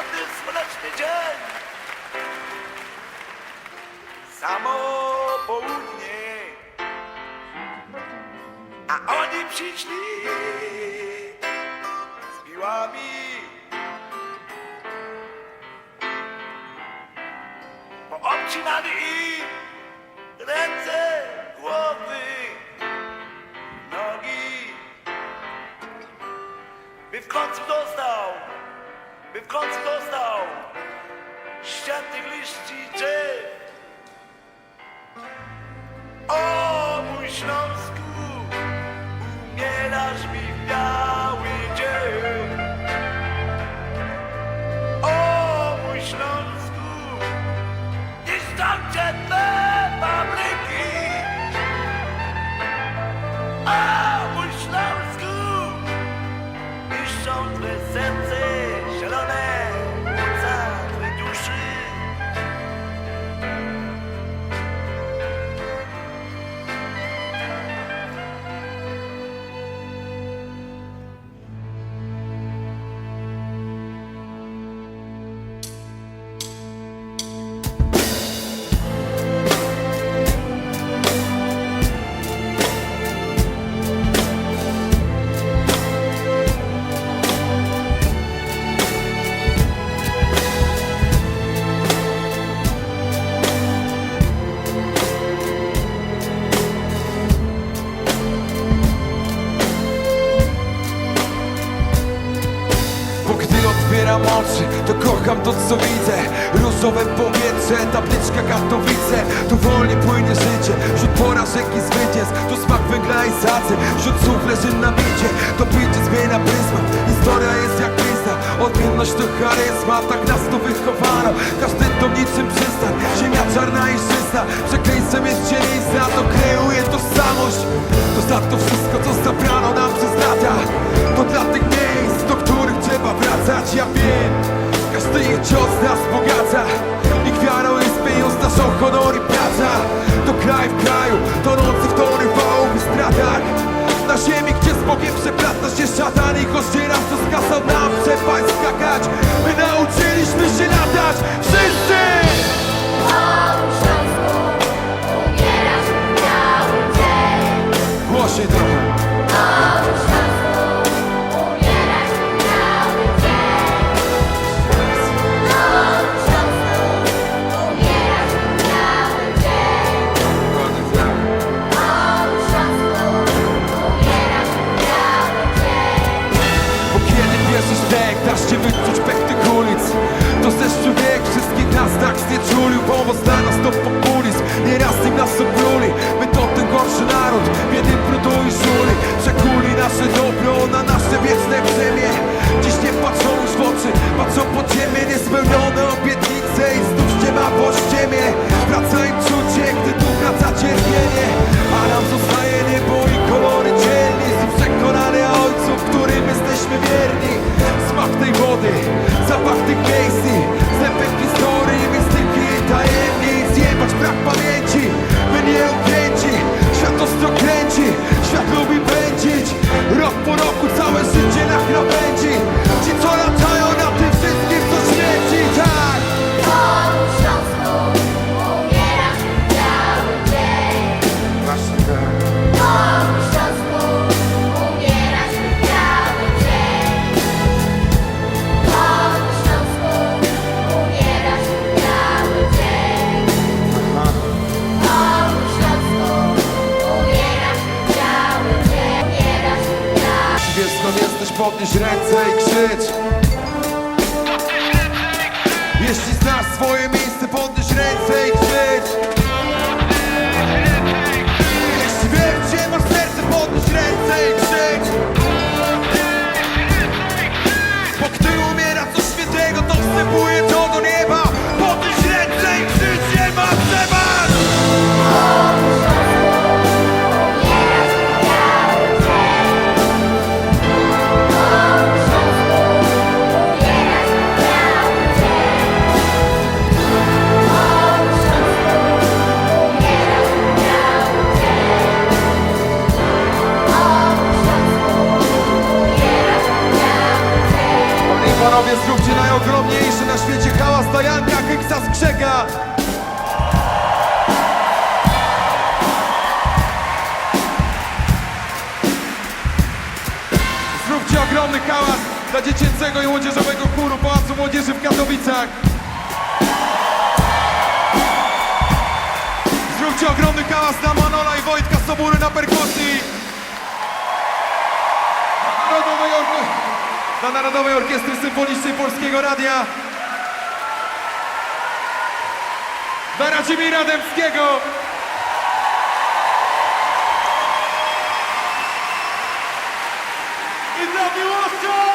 ładny, słoneczny dzień. Samo południe, a oni przyszli z biłami. Poobcinali ich. God's oczy To kocham to co widzę. Różowe powietrze, tabliczka Katowice Tu wolnie płynie życie Wśród porażek i zwycięstw. Tu smak węgla i sacy Wśród słów leży na bicie To bicie zmienia pryzmat Historia jest jak pizda Odmienność to charyzma Tak nas tu wychowano. Każdy to niczym przystań Ziemia czarna i czysta Przekleństwem jest dzielnica To kreuje tożsamość. To za to wszystko co zabrano nam przez Don't Zapach tej wody, zapach tych miejsc Zlepek historii, mistyki i tajemnic Jebać brak pamięci, by nie odkręci Świat ostro kręci, świat lubi podnieś ręce i krzycz. Jeśli znasz swoje miejsce, podnieś ręce i krzycz Zróbcie najogromniejszy na świecie hałas dla Janka Kyksa Skrzeka! Zróbcie ogromny hałas dla dziecięcego i młodzieżowego chóru Pałacu Młodzieży w Katowicach! Zróbcie ogromny hałas dla Manola i Wojtka Sobury na perkusji! dla Narodowej Orkiestry Symfonicznej Polskiego Radia dla Radzimira Dębskiego i dla miłością!